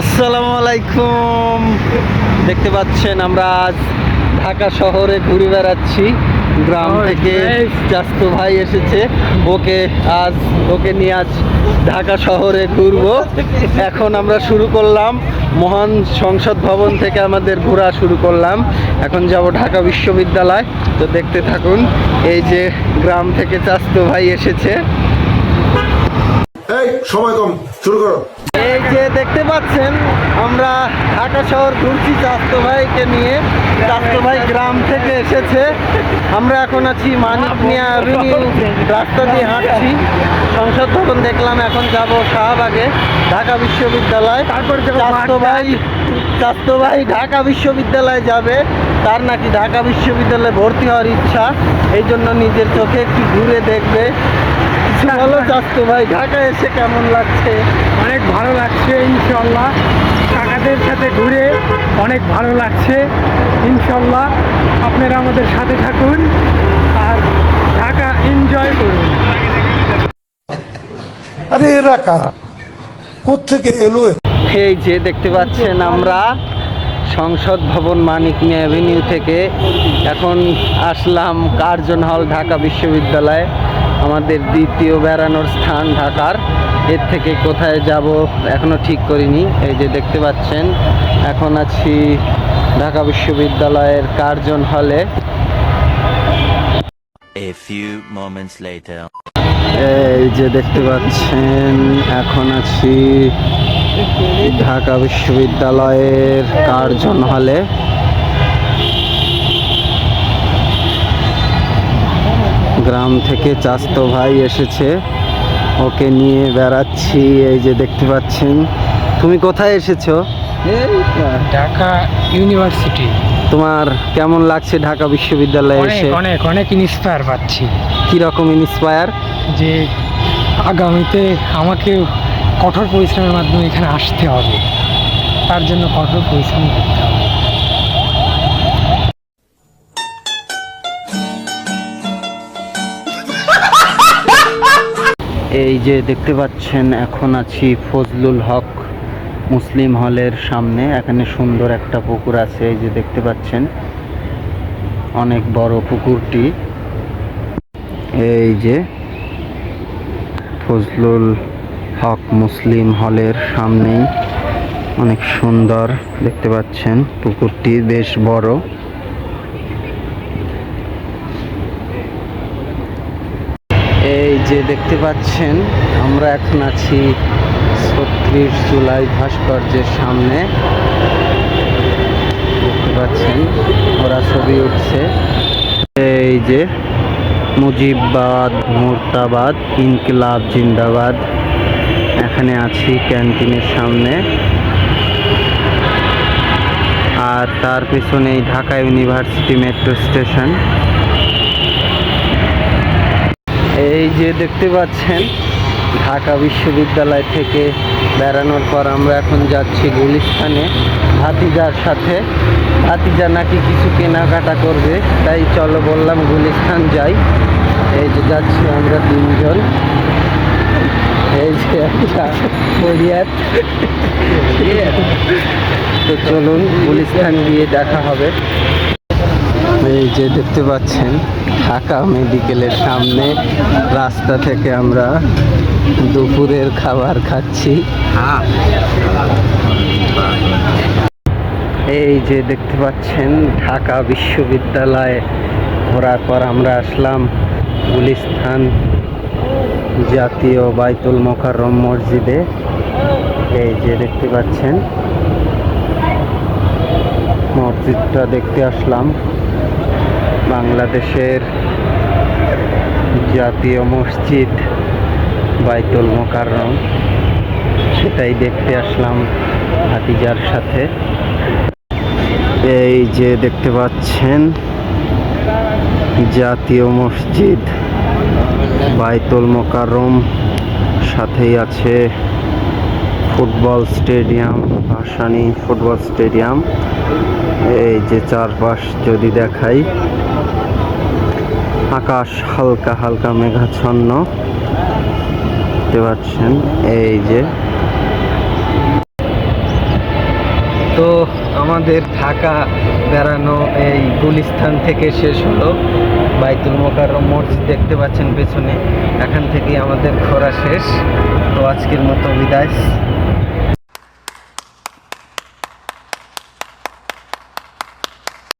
আসসালামু আলাইকুম। দেখতে পাচ্ছেন আমরা আজ ঢাকা শহরে ঘুরে বেড়াচ্ছি। গ্রাম Oh, থেকে nice. ভাই এসেছে। ওকে আজ ওকে নিয়ে আজ ঢাকা শহরে ঘুরবো। এখন আমরা শুরু করলাম মহান সংসদ ভবন থেকে আমাদের ঘোরা শুরু করলাম। এখন যাব ঢাকা বিশ্ববিদ্যালয়। তো দেখতে থাকুন এই যে গ্রাম থেকে চাস্তো ভাই এসেছে। এই সময় কম শুরু করো। এই যে দেখতে পাচ্ছেন আমরা ঢাকা শহর ঘুরছি চাস্তো ভাইকে নিয়ে। চাস্তো ভাই গ্রাম থেকে এসেছে। আমরা এখন আছি মানিক মিয়া অ্যাভিনিউ রাস্তা দিয়ে হাঁটছি। সংসদ ভবন দেখলাম এখন যাব শাহবাগে ঢাকা বিশ্ববিদ্যালয়। তারপর যাব চাস্তো ভাই চাস্তো ভাই ঢাকা বিশ্ববিদ্যালয়ে যাবে। তার নাকি ঢাকা বিশ্ববিদ্যালয়ে ভর্তি হওয়ার ইচ্ছা। এই জন্য নিজের চোখে একটু ঘুরে দেখবে। কিছু বলো চাস্তো ভাই ঢাকা এসে কেমন লাগছে? অনেক ভালো লাগছে ইনশাল্লাহ। কাকাদের সাথে ঘুরে অনেক ভালো লাগছে ইনশাল্লাহ। আপনারা আমাদের সাথে থাকুন আর ঢাকা এনজয় করুন। আরে এরা কারা? কোথেকে এলো এই যে দেখতে পাচ্ছেন আমরা সংসদ ভবন মানিক মিয়া অ্যাভিনিউ থেকে এখন আসলাম কার্জন হল ঢাকা বিশ্ববিদ্যালয়। আমাদের দ্বিতীয় বেড়ানোর স্থান ঢাকার। এর থেকে কোথায় যাব এখনও ঠিক করিনি। এই যে দেখতে পাচ্ছেন, এখন আছি ঢাকা বিশ্ববিদ্যালয়ের কার্জন হলে। A few moments later. এই যে দেখতে পাচ্ছেন এখন আছি ঢাকা বিশ্ববিদ্যালয়ের কার্জন হলে। গ্রাম থেকে চাস্তো ভাই এসেছে ওকে নিয়ে বেড়াচ্ছি। এই যে দেখতে পাচ্ছেন তুমি কোথায় এসেছ? ঢাকা ইউনিভার্সিটি। তোমার কেমন লাগছে ঢাকা বিশ্ববিদ্যালয়ে এসে? অনেক অনেক ইন্সপায়ার পাচ্ছি। কীরকম ইন্সপায়ার যে আগামীতে আমাকে কঠোর পরিশ্রমের মাধ্যমে এখানে আসতে হবে, তার জন্য কঠোর পরিশ্রম করতে হবে। এই যে দেখতে পাচ্ছেন, এখন আছি ফজলুল হক মুসলিম হলের সামনে। এখানে সুন্দর একটা পুকুর আছে, এই যে দেখতে পাচ্ছেন, অনেক বড় পুকুরটি। এই যে ফজলুল হক মুসলিম হলের সামনেই অনেক সুন্দর দেখতে পাচ্ছেন পুকুরটি, বেশ বড়। এই যে দেখতে পাচ্ছেন, আমরা এখন আছি ছত্রিশ জুলাই ভাস্কর্যের সামনে। দেখতে পাচ্ছেন, ওরা ছবি উঠছে। এই যে মুজিববাদ, মুর্তাবাদ, ইনকিলাব, জিন্দাবাদ। এখানে আছি ক্যান্টিনের সামনে। আর তার পেছনেই ঢাকা ইউনিভার্সিটি মেট্রো স্টেশন। এই যে দেখতে পাচ্ছেন, ঢাকা বিশ্ববিদ্যালয় থেকে বেড়ানোর পর আমরা এখন যাচ্ছি গুলিস্তানে, ভাতিজার সাথে। ভাতিজা নাকি কিছু কেনাকাটা করবে, তাই চলো বললাম গুলিস্তান যাই। এই যে যাচ্ছি আমরা তিনজন। এই যে তো চলুন গুলিস্তান গিয়ে দেখা হবে। এই যে দেখতে পাচ্ছেন, ঢাকা মেডিকেলের সামনে রাস্তা থেকে আমরা দুপুরের খাবার খাচ্ছি। এই যে দেখতে পাচ্ছেন, ঢাকা বিশ্ববিদ্যালয়ে ঘোরার পর আমরা আসলাম গুলিস্তান জাতীয় বাইতুল মোকাররম মসজিদে। এই যে দেখতে পাচ্ছেন, মসজিদটা দেখতে আসলাম। বাংলাদেশের জাতীয় মসজিদ বাইতুল মোকাররম। সেটাই দেখতে আসলাম ভাতিজার সাথে। এই যে দেখতে পাচ্ছেন জাতীয় মসজিদ। বাইতুল মোকাররম, সাথেই আছে football stadium, Bhasani football stadium. এই যে চারপাশ যদি দেখাই, আকাশ হালকা হালকা মেঘাচ্ছন্ন। দেখতে পাচ্ছেন, এই যে। তো আমাদের থাকা বেড়ানো এই গুলিস্থান থেকে শেষ হলো। বাইতুল মোকাররম মসজিদ দেখতে পাচ্ছেন পেছনে। এখান থেকে আমাদের ঘোরা শেষ। তো আজকের মতো বিদায়।